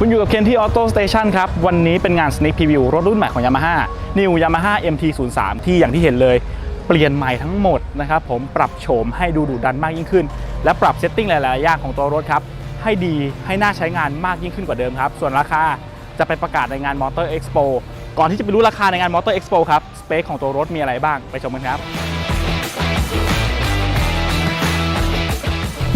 คุณอยู่กับเคนที่ออโต้สเตชันครับ วันนี้เป็นงาน Sneak Preview รถรุ่นใหม่ของ Yamaha New Yamaha MT03 ที่อย่างที่เห็นเลย เปลี่ยนใหม่ทั้งหมดนะครับผมปรับโฉมให้ดูดุดันมากยิ่งขึ้น และปรับเซตติ้งหลาย ๆ อย่างของตัวรถครับ ให้ดีให้น่าใช้งานมากยิ่งขึ้นกว่าเดิมครับ ส่วนราคาจะไปประกาศในงาน Motor Expo ก่อนที่จะไปรู้ราคาในงาน Motor Expo ครับสเปคของตัวรถมีอะไรบ้างไปชมกันครับ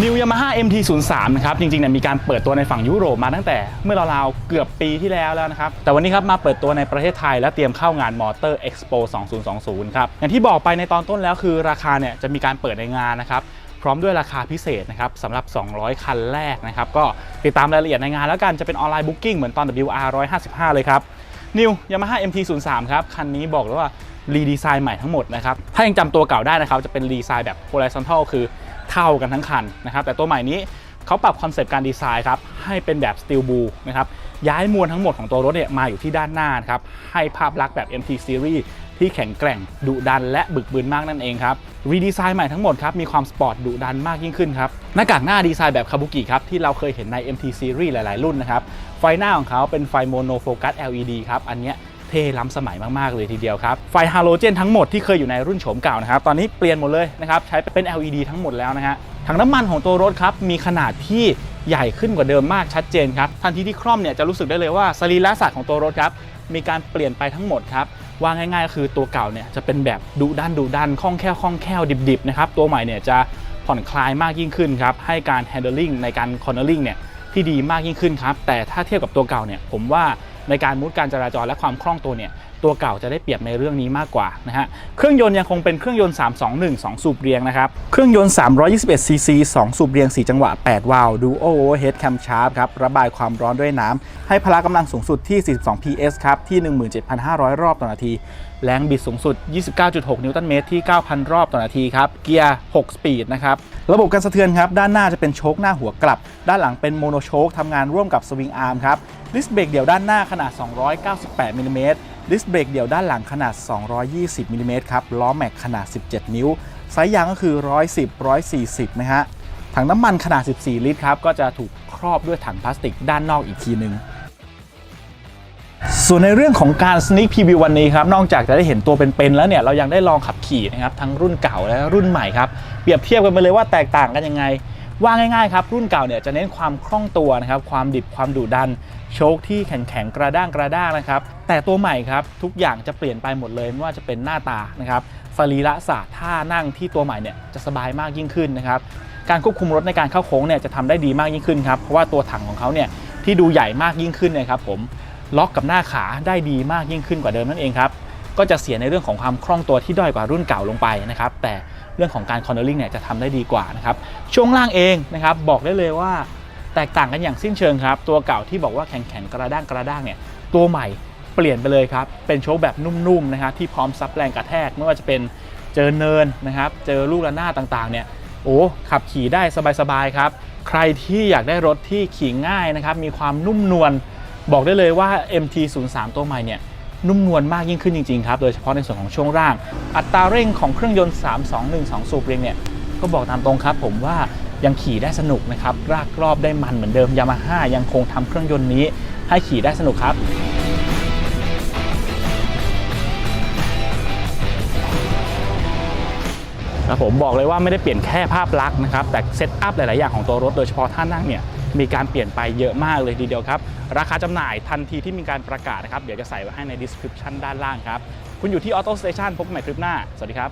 New Yamaha MT03 นะครับจริงๆเนี่ยมีการเปิดตัวในฝั่งยุโรปมาตั้งแต่เมื่อราวๆเกือบปีที่แล้วแล้วนะครับ แต่วันนี้ครับมาเปิดตัวในประเทศไทย และเตรียมเข้างาน Motor Expo 2020 ครับ อย่างที่บอกไปในตอนต้นแล้วคือราคาเนี่ยจะมีการเปิดในงานนะครับพร้อมด้วยราคาพิเศษนะครับสำหรับ 200 คันแรกนะครับ ก็ติดตามรายละเอียดในงานแล้วกันจะเป็นออนไลน์บุ๊กิ้งเหมือนตอน WR 155 เลยครับ New Yamaha MT03 ครับ คันนี้บอกเลยว่ารีดีไซน์ใหม่ทั้งหมดนะครับ ถ้ายังจำตัวเก่าได้นะครับ จะเป็นรีดีไซน์แบบ horizontal คือ เท่ากันทั้งคันนะครับ แต่ตัวใหม่นี้เขาปรับคอนเซปต์การดีไซน์ครับให้เป็นแบบ steel blue นะครับย้ายมวลทั้งหมดของตัวรถเนี่ยมาอยู่ที่ด้านหน้านครับให้ภาพลักษณ์แบบ MT Series ที่แข็งแกร่งดุดันและบึกบืนมากนั่นเองครับรีดีไซน์ใหม่ทั้งหมดครับมีความสปอร์ตดุดันมากยิ่งขึ้นครับหน้ากากหน้าดีไซน์แบบคาบุกิครับที่เราเคยเห็นใน MT Series หลาย ๆ รุ่นนะครับไฟหน้าของเขาเป็นไฟโมโนโฟกัส LED ครับอันเนี้ย เท่ล้ำสมัยมาก ๆ เลยทีเดียวครับ ไฟฮาโลเจนทั้งหมดที่เคยอยู่ในรุ่นโฉมเก่านะครับ ตอนนี้เปลี่ยนหมดเลยนะครับ ใช้เป็น LED ทั้งหมดแล้วนะฮะถังน้ำมันของตัวรถครับ มีขนาดที่ใหญ่ขึ้นกว่าเดิมมากชัดเจนครับ ทันทีที่คร่อมเนี่ยจะรู้สึกได้เลยว่าสรีระสัตว์ของตัวรถครับ มีการเปลี่ยนไปทั้งหมดครับว่าง่ายๆก็คือตัวเก่าเนี่ยจะเป็นแบบดุดันดุดันคล่องแคล่วคล่องแคล่วดิบๆนะครับตัวใหม่เนี่ยจะผ่อนคลายมากยิ่งขึ้นครับให้การ handling ในการ cornering เนี่ยที่ดีมากยิ่งขึ้นครับแต่ถ้าเทียบกับตัวเก่าเนี่ยผมว่า ในการมุดการจราจรและความคล่องตัวเนี่ยตัวเก่าจะได้เปรียบในเรื่องนี้มากกว่านะฮะเครื่องยนต์ยังคงเป็นเครื่องยนต์ 321 2 สูบเรียงนะครับเครื่องยนต์ 321 cc 2สูบเรียง 4 จังหวะ 8 วาล์ว Dual Overhead Camshaft ครับระบายความร้อนด้วยน้ำให้พละกำลังสูงสุดที่ 42 PS ครับที่ 17,500 รอบต่อนาทีแรงบิดสูงสุด 29.6 นิวตันเมตรที่ 9,000 รอบต่อนาทีครับ เกียร์ 6 สปีดนะครับ ระบบการสะเทือนครับ ด้านหน้าจะเป็นโชคหน้าหัวกลับ ด้านหลังเป็นโมโนโชคทำงานร่วมกับสวิงอาร์มครับ ดิสเบรกเดี่ยวด้านหน้าขนาด 298มิลลิเมตรดิสเบรกเดี่ยวด้านหลังขนาด 220มิลลิเมตรครับ ล้อแม็กขนาด 17 นิ้ว ไซส์ยางก็คือ 110 140 นะฮะ ถังน้ำมันขนาด 14 ลิตรครับ ก็จะถูกครอบด้วยถังพลาสติกด้านนอกอีกทีหนึ่งส่วนในเรื่องของการ sneak preview วันนี้ครับ นอกจากจะได้เห็นตัวเป็นๆแล้วเนี่ย เรายังได้ลองขับขี่นะครับ ทั้งรุ่นเก่าและรุ่นใหม่ครับ เปรียบเทียบกันไปเลยว่าแตกต่างกันยังไง ว่าง่ายๆครับรุ่นเก่าเนี่ยจะเน้นความคล่องตัวนะครับความดิบความดุดัน โชคที่แข็งๆกระด้างกระด้างนะครับแต่ตัวใหม่ครับทุกอย่างจะเปลี่ยนไปหมดเลยไม่ว่าจะเป็นหน้าตานะครับสรีระศาสตร์ท่านั่งที่ตัวใหม่เนี่ยจะสบายมากยิ่งขึ้นนะครับการควบคุมรถในการเข้าโค้งเนี่ยจะทำได้ดีมากยิ่งขึ้นครับเพราะว่าตัวถังของเขาเนี่ยที่ดูใหญ่มากยิ่งขึ้นนะครับผมล็อกกับหน้าขาได้ดีมากยิ่งขึ้นกว่าเดิมนั่นเองครับก็จะเสียในเรื่องของความคล่องตัวที่ด้อยกว่ารุ่นเก่าลงไปนะครับแต่ เรื่องของการคอนเนอร์ลิงเนี่ยจะทำได้ดีกว่านะครับช่วงล่างเองนะครับบอกได้เลยว่าแตกต่างกันอย่างสิ้นเชิงครับ ตัวเก่าที่บอกว่าแข็งๆกระด้างกระด้างเนี่ยตัวใหม่เปลี่ยนไปเลยครับ เป็นโชคแบบนุ่มๆนะครับที่พร้อมซับแรงกระแทกไม่ว่าจะเป็นเจอเนินนะครับ เจอลูกระนาดต่างๆเนี่ยโอ้ขับขี่ได้สบายๆครับ ใครที่อยากได้รถที่ขี่ง่ายนะครับมีความนุ่มนวลบอกได้เลยว่า MT03 ตัวใหม่เนี่ย นุ่มนวลมากยิ่งขึ้นจริงๆครับ โดยเฉพาะในส่วนของช่วงร่าง อัตราเร่งของเครื่องยนต์ 321 2 สูบเรียงเนี่ย ก็บอกตามตรงครับผมว่ายังขี่ได้สนุกนะครับ รากรอบได้มันเหมือนเดิม ยามาฮ่ายังคงทำเครื่องยนต์นี้ ให้ขี่ได้สนุกครับครับผมบอกเลยว่าไม่ได้เปลี่ยนแค่ภาพลักษณ์นะครับ แต่เซตอัพหลาย ๆ อย่างของตัวรถโดยเฉพาะท่านั่งเนี่ย มีการเปลี่ยนไปเยอะมากเลยทีเดียวครับ ราคาจำหน่ายทันทีที่มีการประกาศนะครับ เดี๋ยวจะใส่ไว้ให้ใน description ด้านล่างครับ คุณอยู่ที่ Auto Station พบกันใหม่คลิปหน้า สวัสดีครับ